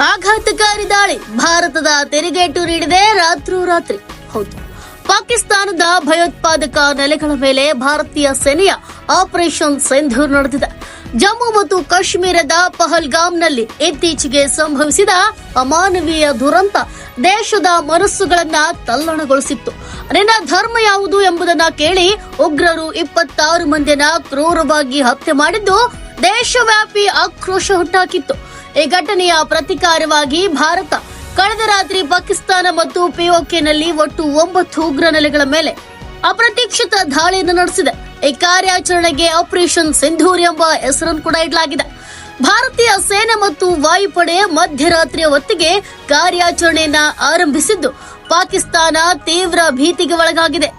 ಆಘಾತಕಾರಿ ದಾಳಿ ಭಾರತದ ತೆರಿಗೇಟು ನೀಡಿದೆ ರಾತ್ರೋರಾತ್ರಿ ಹೌದು. ಪಾಕಿಸ್ತಾನದ ಭಯೋತ್ಪಾದಕ ನೆಲೆಗಳ ಮೇಲೆ ಭಾರತೀಯ ಸೇನೆಯ ಆಪರೇಷನ್ ಸಿಂಧೂರ್ ನಡೆದಿದೆ. ಜಮ್ಮು ಮತ್ತು ಕಾಶ್ಮೀರದ ಪಹಲ್ಗಾಮ್ನಲ್ಲಿ ಇತ್ತೀಚೆಗೆ ಸಂಭವಿಸಿದ ಅಮಾನವೀಯ ದುರಂತ ದೇಶದ ಮನಸ್ಸುಗಳನ್ನ ತಲ್ಲಣಗೊಳಿಸಿತ್ತು. ನಿನ್ನ ಧರ್ಮ ಯಾವುದು ಎಂಬುದನ್ನ ಕೇಳಿ ಉಗ್ರರು ಇಪ್ಪತ್ತಾರು ಮಂದಿನ ಕ್ರೂರವಾಗಿ ಹತ್ಯೆ ಮಾಡಿದ್ದು ದೇಶವ್ಯಾಪಿ ಆಕ್ರೋಶ ಹುಟ್ಟಾಕಿತ್ತು ಈ ಘಟನೆಯ ಪ್ರತಿಕಾರವಾಗಿ ಭಾರತ ಕಳೆದ ರಾತ್ರಿ ಪಾಕಿಸ್ತಾನ ಮತ್ತು ಪಿಒಕೆನಲ್ಲಿ ಒಟ್ಟು ಒಂಬತ್ತು ಉಗ್ರ ನೆಲೆಗಳ ಮೇಲೆ ಅಪ್ರತೀಕ್ಷಿತ ದಾಳಿಯನ್ನು ನಡೆಸಿದೆ. ಈ ಕಾರ್ಯಾಚರಣೆಗೆ ಆಪರೇಷನ್ ಸಿಂಧೂರ್ ಎಂಬ ಹೆಸರನ್ನು ಕೂಡ ಇಡಲಾಗಿದೆ. ಭಾರತೀಯ ಸೇನೆ ಮತ್ತು ವಾಯುಪಡೆ ಮಧ್ಯರಾತ್ರಿಯ ಹೊತ್ತಿಗೆ ಕಾರ್ಯಾಚರಣೆಯನ್ನು ಆರಂಭಿಸಿದ್ದು, ಪಾಕಿಸ್ತಾನ ತೀವ್ರ ಭೀತಿಗೆ ಒಳಗಾಗಿದೆ.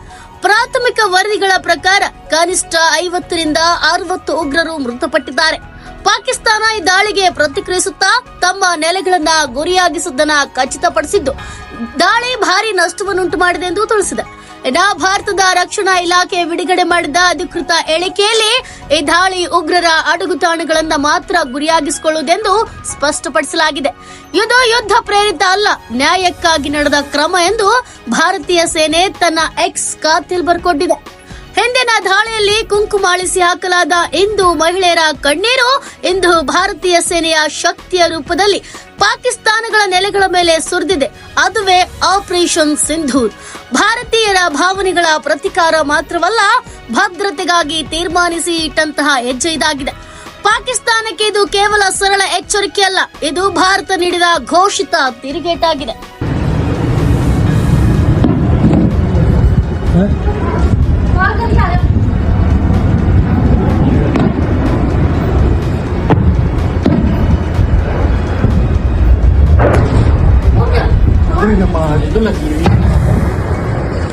ಪ್ರಾಥಮಿಕ ವರದಿಗಳ ಪ್ರಕಾರ ಕನಿಷ್ಠ ಐವತ್ತರಿಂದ ಅರವತ್ತು ಉಗ್ರರು ಮೃತಪಟ್ಟಿದ್ದಾರೆ. ಪಾಕಿಸ್ತಾನ ಈ ದಾಳಿಗೆ ಪ್ರತಿಕ್ರಿಯಿಸುತ್ತಾ ತಮ್ಮ ನೆಲೆಗಳನ್ನ ಗುರಿಯಾಗಿಸುವುದನ್ನ ಖಚಿತಪಡಿಸಿದ್ದು. ದಾಳಿ ಭಾರಿ ನಷ್ಟವನ್ನುಂಟು ಮಾಡಿದೆ ಎಂದು ತಿಳಿಸಿದೆ. ಇನ್ನ ಭಾರತದ ರಕ್ಷಣಾ ಇಲಾಖೆ ಬಿಡುಗಡೆ ಮಾಡಿದ ಅಧಿಕೃತ ಹೇಳಿಕೆಯಲ್ಲಿ ಈ ದಾಳಿ ಉಗ್ರರ ಅಡಗುತಾಣಗಳನ್ನ ಮಾತ್ರ ಗುರಿಯಾಗಿಸಿಕೊಳ್ಳುವುದೆಂದು ಸ್ಪಷ್ಟಪಡಿಸಲಾಗಿದೆ. ಇದು ಯುದ್ಧ ಪ್ರೇರಿತ ಅಲ್ಲ, ನ್ಯಾಯಕ್ಕಾಗಿ ನಡೆದ ಕ್ರಮ ಎಂದು ಭಾರತೀಯ ಸೇನೆ ತನ್ನ ಎಕ್ಸ್ ಕಾತಿಲ್ ಬರ್ಕೊಂಡಿದೆ ದಾಳಿಯಲ್ಲಿ ಕುಂಕುಮಾಳಿಸಿ ಹಾಕಲಾದ ಇಂದು ಮಹಿಳೆಯರ ಕಣ್ಣೀರು, ಇಂದು ಭಾರತೀಯ ಸೇನೆಯ ಶಕ್ತಿಯ ರೂಪದಲ್ಲಿ ಪಾಕಿಸ್ತಾನಗಳ ನೆಲೆಗಳ ಮೇಲೆ ಸುರಿದಿದೆ. ಅದುವೇ ಆಪರೇಷನ್ ಸಿಂಧೂರ್. ಭಾರತೀಯರ ಭಾವನೆಗಳ ಪ್ರತಿಕಾರ ಮಾತ್ರವಲ್ಲ, ಭದ್ರತೆಗಾಗಿ ತೀರ್ಮಾನಿಸಿ ಇಟ್ಟಂತಹ ಹೆಜ್ಜೆ ಇದಾಗಿದೆ. ಪಾಕಿಸ್ತಾನಕ್ಕೆ ಇದು ಕೇವಲ ಸರಳ ಎಚ್ಚರಿಕೆಯಲ್ಲ ಇದು ಭಾರತ ನೀಡಿದ ಘೋಷಿತ ತಿರುಗೇಟಾಗಿದೆ.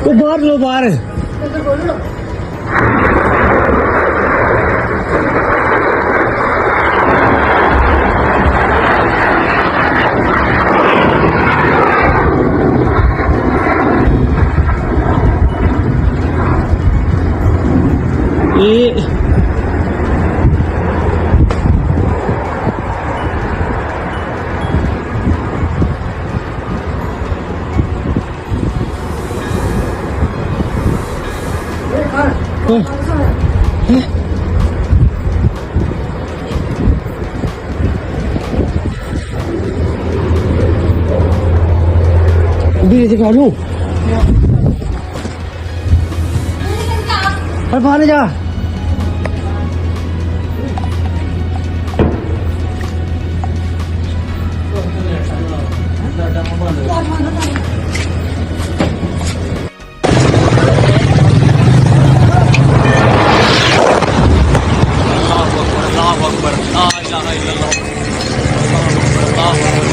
ਉਹ ਬਾਹਰ ਲੋ ਬਾਹਰ। 哥，哎，你别在这块住，快趴哪去？ilaha illallah. Allah.